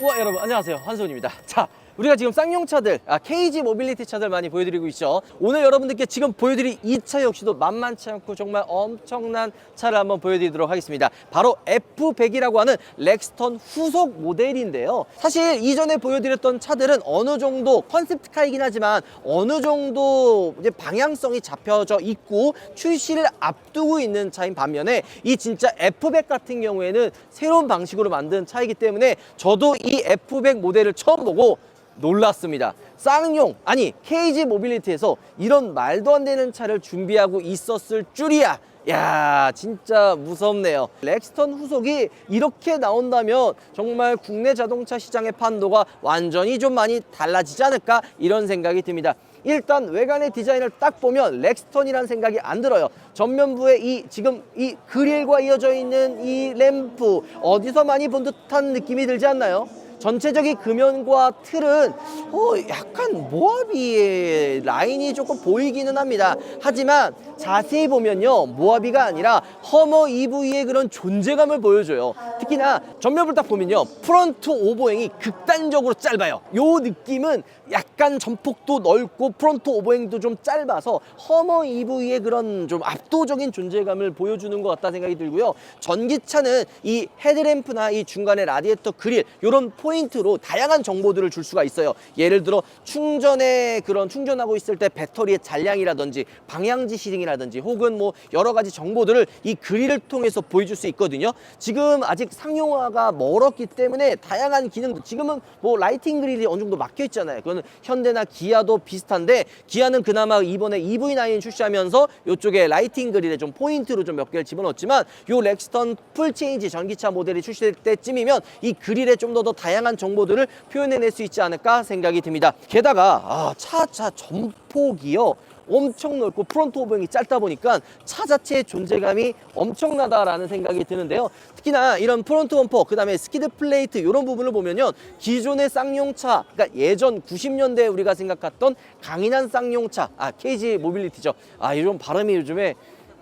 우와 여러분 안녕하세요. 한소훈입니다. 자 우리가 지금 쌍용차들 아, KG 모빌리티 차들 많이 보여드리고 있죠. 오늘 여러분들께 지금 보여드릴 이 차 역시도 만만치 않고 정말 엄청난 차를 한번 보여드리도록 하겠습니다. 바로 F100이라고 하는 렉스턴 후속 모델인데요. 사실 이전에 보여드렸던 차들은 어느 정도 컨셉트카이긴 하지만 어느 정도 이제 방향성이 잡혀져 있고 출시를 앞두고 있는 차인 반면에 이 진짜 F100 같은 경우에는 새로운 방식으로 만든 차이기 때문에 저도 이 F100 모델을 처음 보고 놀랐습니다. 쌍용 아니 KG 모빌리티에서 이런 말도 안 되는 차를 준비하고 있었을 줄이야. 야 진짜 무섭네요. 렉스턴 후속이 이렇게 나온다면 정말 국내 자동차 시장의 판도가 완전히 좀 많이 달라지지 않을까 이런 생각이 듭니다. 일단 외관의 디자인을 딱 보면 렉스턴이라는 생각이 안 들어요. 전면부에 이 지금 이 그릴과 이어져 있는 이 램프 어디서 많이 본 듯한 느낌이 들지 않나요? 전체적인 금연과 틀은 어, 약간 모하비의 라인이 조금 보이기는 합니다. 하지만 자세히 보면요. 모하비가 아니라 허머 EV의 그런 존재감을 보여줘요. 특히나 전면부를 딱 보면요. 프런트 오버행이 극단적으로 짧아요. 요 느낌은 약간 전폭도 넓고 프런트 오버행도 좀 짧아서 허머 EV의 그런 좀 압도적인 존재감을 보여주는 것 같다 생각이 들고요. 전기차는 이 헤드램프나 이 중간에 라디에이터 그릴 이런 포 인트로 다양한 정보들을 줄 수가 있어요. 예를 들어 충전에 그런 충전하고 있을 때 배터리의 잔량이라든지 방향 지 시등이라든지 혹은 뭐 여러 가지 정보들을 이 그릴을 통해서 보여줄 수 있거든요. 지금 아직 상용화가 멀었기 때문에 다양한 기능도 지금은 뭐 라이팅 그릴이 어느 정도 막혀 있잖아요. 그거는 현대나 기아도 비슷한데 기아는 그나마 이번에 EV9 출시하면서 이쪽에 라이팅 그릴에 좀 포인트로 좀 몇 개를 집어넣었지만 요 렉스턴 풀 체인지 전기차 모델이 출시될 때쯤이면 이 그릴에 좀 더 더 다양한 정보들을 표현해낼 수 있지 않을까 생각이 듭니다. 게다가 아, 차차 전폭이요. 엄청 넓고 프론트 오버행이 짧다 보니까 차 자체의 존재감이 엄청나다라는 생각이 드는데요. 특히나 이런 프론트 범퍼, 그 다음에 스키드 플레이트 이런 부분을 보면요. 기존의 쌍용차, 그러니까 예전 90년대에 우리가 생각했던 강인한 쌍용차, 아 KG 모빌리티죠. 아 이런 발음이 요즘에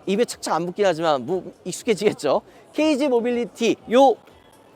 입에 착착 안 붙긴 하지만 뭐 익숙해지겠죠. KG 모빌리티 요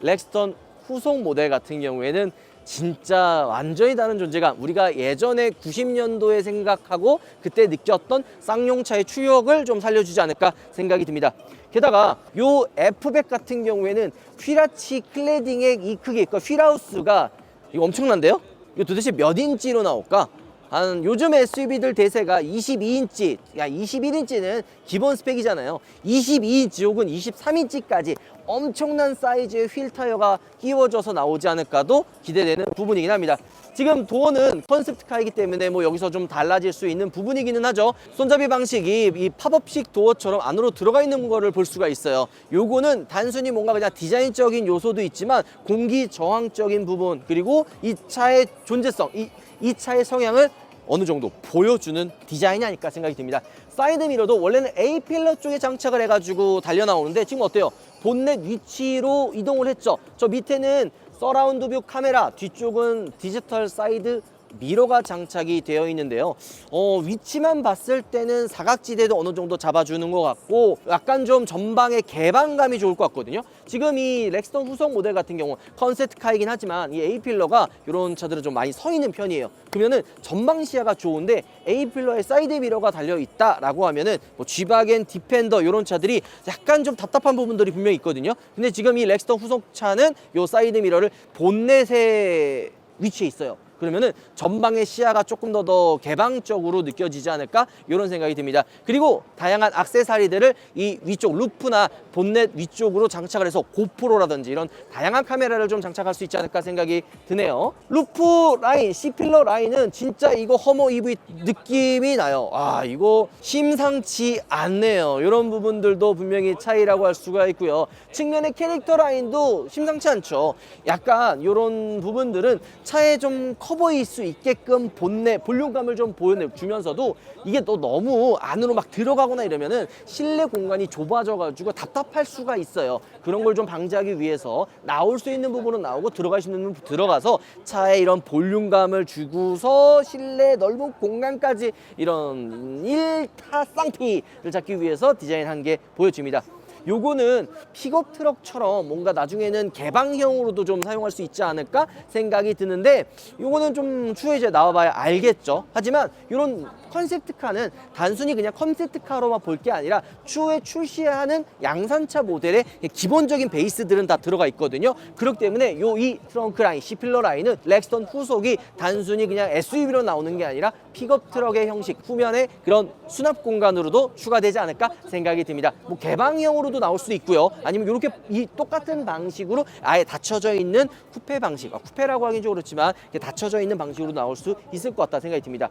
렉스턴 후속 모델 같은 경우에는 진짜 완전히 다른 존재감. 우리가 예전에 90년도에 생각하고 그때 느꼈던 쌍용차의 추억을 좀 살려주지 않을까 생각이 듭니다. 게다가 요 F백 같은 경우에는 휠아치 클레딩의 이 크기, 그러니까 휠하우스가 이거 엄청난데요? 이거 도대체 몇 인치로 나올까? 한 요즘 SUV들 대세가 22인치, 야 21인치는 기본 스펙이잖아요. 22인치 혹은 23인치까지 엄청난 사이즈의 휠 타이어가 끼워져서 나오지 않을까도 기대되는 부분이긴 합니다. 지금 도어는 컨셉트카이기 때문에 뭐 여기서 좀 달라질 수 있는 부분이기는 하죠. 손잡이 방식이 이 팝업식 도어처럼 안으로 들어가 있는 거를 볼 수가 있어요. 요거는 단순히 뭔가 그냥 디자인적인 요소도 있지만 공기 저항적인 부분 그리고 이 차의 존재성, 이, 이 차의 성향을 어느 정도 보여주는 디자인이 아닐까 생각이 듭니다. 사이드 미러도 원래는 A 필러 쪽에 장착을 해가지고 달려 나오는데 지금 어때요? 본넷 위치로 이동을 했죠. 저 밑에는 서라운드 뷰 카메라, 뒤쪽은 디지털 사이드 미러가 장착이 되어 있는데요. 어, 위치만 봤을 때는 사각지대도 어느 정도 잡아주는 것 같고 약간 좀 전방의 개방감이 좋을 것 같거든요. 지금 이 렉스턴 후속 모델 같은 경우 컨셉트카이긴 하지만 이 A필러가 이런 차들은 좀 많이 서 있는 편이에요. 그러면은 전방 시야가 좋은데 A필러에 사이드 미러가 달려 있다라고 하면은 뭐 G바겐 디펜더 이런 차들이 약간 좀 답답한 부분들이 분명히 있거든요. 근데 지금 이 렉스턴 후속 차는 요 사이드 미러를 본넷에 위치해 있어요. 그러면은 전방의 시야가 조금 더 더 개방적으로 느껴지지 않을까 이런 생각이 듭니다. 그리고 다양한 액세서리들을 이 위쪽 루프나 본넷 위쪽으로 장착을 해서 고프로라든지 이런 다양한 카메라를 좀 장착할 수 있지 않을까 생각이 드네요. 루프 라인, C필러 라인은 진짜 이거 허머 EV 느낌이 나요. 아 이거 심상치 않네요. 이런 부분들도 분명히 차이라고 할 수가 있고요. 측면의 캐릭터 라인도 심상치 않죠. 약간 이런 부분들은 차에 좀커 보일 수 있게끔 본넷 볼륨감을 좀 보여주면서도 이게 또 너무 안으로 막 들어가거나 이러면은 실내 공간이 좁아져 가지고 답답할 수가 있어요. 그런 걸 좀 방지하기 위해서 나올 수 있는 부분은 나오고 들어갈 수 있는 부분 들어가서 차에 이런 볼륨감을 주고서 실내 넓은 공간까지 이런 일타 쌍피를 잡기 위해서 디자인한 게 보여집니다. 요거는 픽업 트럭처럼 뭔가 나중에는 개방형으로도 좀 사용할 수 있지 않을까 생각이 드는데 요거는 좀 추후에 이제 나와봐야 알겠죠. 하지만 이런 컨셉트카는 단순히 그냥 컨셉트카로만 볼 게 아니라 추후에 출시하는 양산차 모델의 기본적인 베이스들은 다 들어가 있거든요. 그렇기 때문에 요 이 트렁크 라인, C필러 라인은 렉스턴 후속이 단순히 그냥 SUV로 나오는 게 아니라 픽업 트럭의 형식, 후면에 그런 수납 공간으로도 추가되지 않을까 생각이 듭니다. 뭐 개방형으로도 나올 수도 있고요. 아니면 이렇게 이 똑같은 방식으로 아예 닫혀져 있는 쿠페 방식, 아, 쿠페라고 하긴 좀 그렇지만 닫혀져 있는 방식으로 나올 수 있을 것 같다 생각이 듭니다.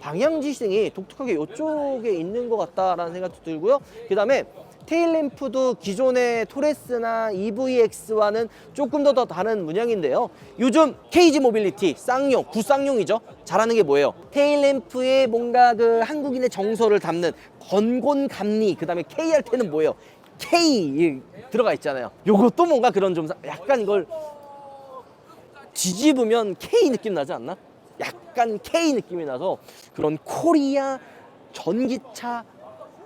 방향 지 싱이 독특하게 이쪽에 있는 것 같다라는 생각도 들고요. 그 다음에 테일램프도 기존의 토레스나 EVX와는 조금 더, 더 다른 문양인데요. 요즘 케이지 모빌리티 쌍용, 구쌍용이죠. 잘하는 게 뭐예요? 테일램프에 뭔가 그 한국인의 정서를 담는 건곤 감리, 그 다음에 K 할 때는 뭐예요? K 들어가 있잖아요. 요것도 뭔가 그런 좀 약간 이걸 뒤집으면 K 느낌 나지 않나? 약간 K 느낌이 나서 그런 코리아 전기차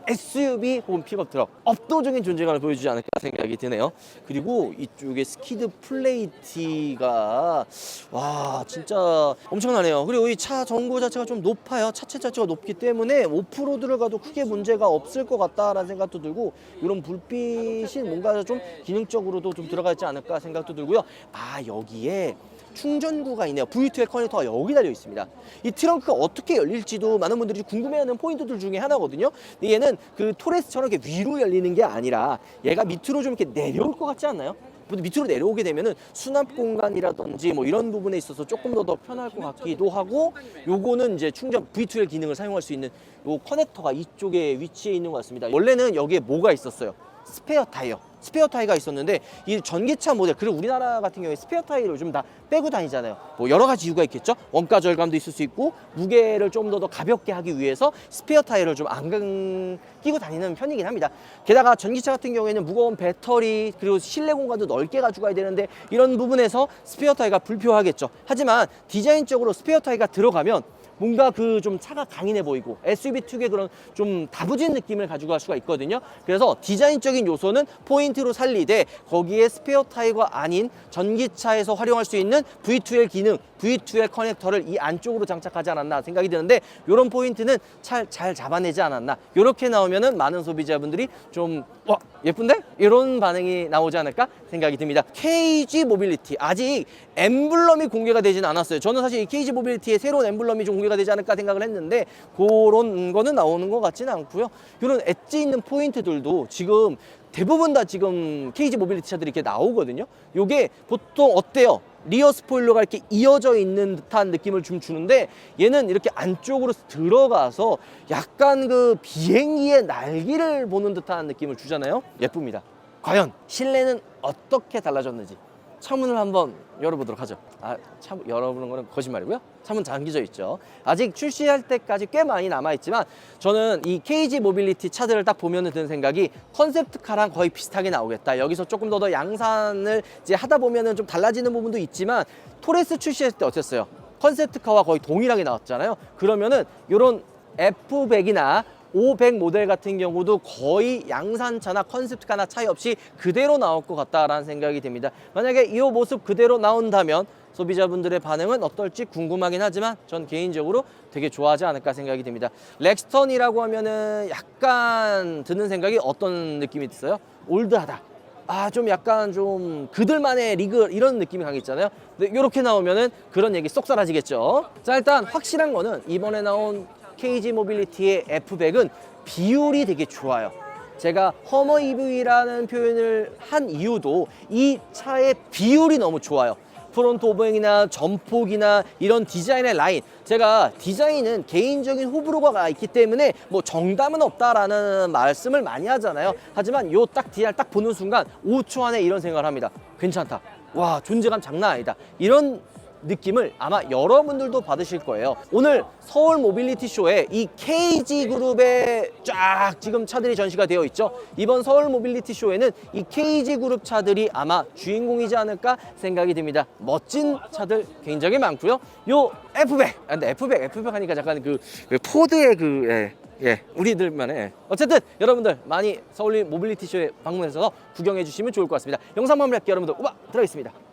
SUV 혹은 픽업 트럭 압도적인 존재감을 보여주지 않을까 생각이 드네요. 그리고 이쪽에 스키드 플레이트가 와 진짜 엄청나네요. 그리고 이 차 전고 자체가 좀 높아요. 차체 자체가 높기 때문에 오프로드를 가도 크게 문제가 없을 것 같다라는 생각도 들고 이런 불빛이 뭔가 좀 기능적으로도 좀 들어가 있지 않을까 생각도 들고요. 아 여기에 충전구가 있네요. V2의 커넥터가 여기 달려 있습니다. 이 트렁크가 어떻게 열릴지도 많은 분들이 궁금해하는 포인트들 중에 하나거든요. 근데 얘는 그 토레스처럼 이렇게 위로 열리는 게 아니라 얘가 밑으로 좀 이렇게 내려올 것 같지 않나요? 밑으로 내려오게 되면은 수납 공간이라든지 뭐 이런 부분에 있어서 조금 더 더 편할 것 같기도 하고 요거는 이제 충전 V2L 기능을 사용할 수 있는 요 커넥터가 이쪽에 위치해 있는 것 같습니다. 원래는 여기에 뭐가 있었어요? 스페어 타이어. 스페어 타이어가 있었는데 이 전기차 모델 그리고 우리나라 같은 경우에 스페어 타이어를 좀 다 빼고 다니잖아요. 뭐 여러 가지 이유가 있겠죠. 원가 절감도 있을 수 있고 무게를 좀 더 더 가볍게 하기 위해서 스페어 타이어를 좀 안 끼고 다니는 편이긴 합니다. 게다가 전기차 같은 경우에는 무거운 배터리 그리고 실내 공간도 넓게 가지고 가야 되는데 이런 부분에서 스페어 타이어가 불필요하겠죠. 하지만 디자인적으로 스페어 타이어가 들어가면 뭔가 그 좀 차가 강인해 보이고 SUV 특유의 그런 좀 다부진 느낌을 가지고 갈 수가 있거든요. 그래서 디자인적인 요소는 포인트로 살리되 거기에 스페어 타이어가 아닌 전기차에서 활용할 수 있는 V2L 기능, V2L 커넥터를 이 안쪽으로 장착하지 않았나 생각이 드는데 이런 포인트는 잘, 잘 잡아내지 않았나. 이렇게 나오면은 많은 소비자분들이 좀 와, 예쁜데? 이런 반응이 나오지 않을까 생각이 듭니다. KG 모빌리티 아직 엠블럼이 공개가 되진 않았어요. 저는 사실 이 KG 모빌리티의 새로운 엠블럼이 좀 공개 가 되지 않을까 생각을 했는데 그런 거는 나오는 것 같지는 않고요. 이런 엣지 있는 포인트들도 지금 대부분 다 지금 KG 모빌리티 차들이 이렇게 나오거든요. 요게 보통 어때요? 리어 스포일러가 이렇게 이어져 있는 듯한 느낌을 좀 주는데 얘는 이렇게 안쪽으로 들어가서 약간 그 비행기의 날개를 보는 듯한 느낌을 주잖아요. 예쁩니다. 과연 실내는 어떻게 달라졌는지 차문을 한번 열어보도록 하죠. 아, 차 열어보는 거는 거짓말이고요. 차문 잠겨져 있죠. 아직 출시할 때까지 꽤 많이 남아있지만 저는 이 KG 모빌리티 차들을 딱 보면 드는 생각이 컨셉트카랑 거의 비슷하게 나오겠다. 여기서 조금 더 더 양산을 이제 하다 보면은 좀 달라지는 부분도 있지만 토레스 출시했을 때 어땠어요? 컨셉트카와 거의 동일하게 나왔잖아요. 그러면은 이런 F100이나 500 모델 같은 경우도 거의 양산차나 컨셉트카나 차이 없이 그대로 나올 것 같다라는 생각이 듭니다. 만약에 이 모습 그대로 나온다면 소비자분들의 반응은 어떨지 궁금하긴 하지만 전 개인적으로 되게 좋아하지 않을까 생각이 듭니다. 렉스턴이라고 하면은 약간 드는 생각이 어떤 느낌이 있어요? 올드하다. 아, 좀 약간 좀 그들만의 리그 이런 느낌이 강했잖아요. 근데 이렇게 나오면은 그런 얘기 쏙 사라지겠죠. 자, 일단 확실한 거는 이번에 나온 KG 모빌리티의 F100은 비율이 되게 좋아요. 제가 허머 EV라는 표현을 한 이유도 이 차의 비율이 너무 좋아요. 프론트 오버행이나 전폭이나 이런 디자인의 라인. 제가 디자인은 개인적인 호불호가 있기 때문에 뭐 정답은 없다라는 말씀을 많이 하잖아요. 하지만 요 딱 디자인 딱 보는 순간 5초 안에 이런 생각을 합니다. 괜찮다. 와 존재감 장난 아니다. 이런 느낌을 아마 여러분들도 받으실 거예요. 오늘 서울 모빌리티 쇼에 이 KG 그룹의 쫙 지금 차들이 전시가 되어 있죠. 이번 서울 모빌리티 쇼에는 이 KG 그룹 차들이 아마 주인공이지 않을까 생각이 듭니다. 멋진 차들 굉장히 많고요. 요 F100, 아, 근데 F100, F100 하니까 잠깐 그, 그 포드의 그 예. 예, 우리들만의 어쨌든 여러분들 많이 서울리 모빌리티 쇼에 방문해서 구경해 주시면 좋을 것 같습니다. 영상 마무리할게요, 여러분들. 우와 들어있습니다.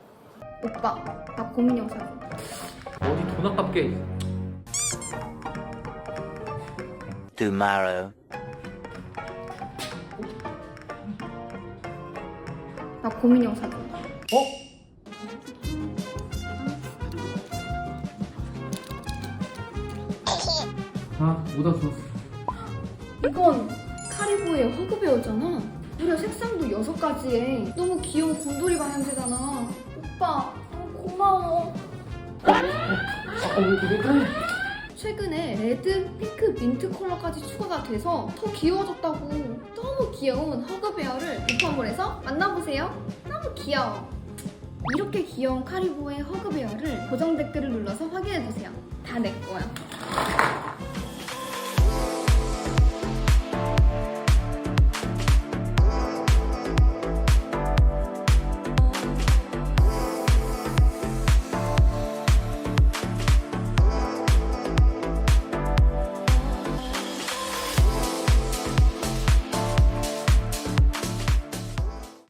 오빠, 나 고민형 사줘. 어디 돈 아깝게 tomorrow. 나 고민형 사줘. 어? 아, 못 왔어. 이건 카리보의 허그베어잖아. 무려 색상도 여섯 가지에 너무 귀여운 곰돌이 방향제잖아. 오빠, 고마워. 최근에 레드, 핑크, 민트 컬러까지 추가가 돼서 더 귀여워졌다고. 너무 귀여운 허그베어를 오픈몰에서 만나보세요. 너무 귀여워. 이렇게 귀여운 카리보의 허그베어를 고정 댓글을 눌러서 확인해주세요. 다 내 거야.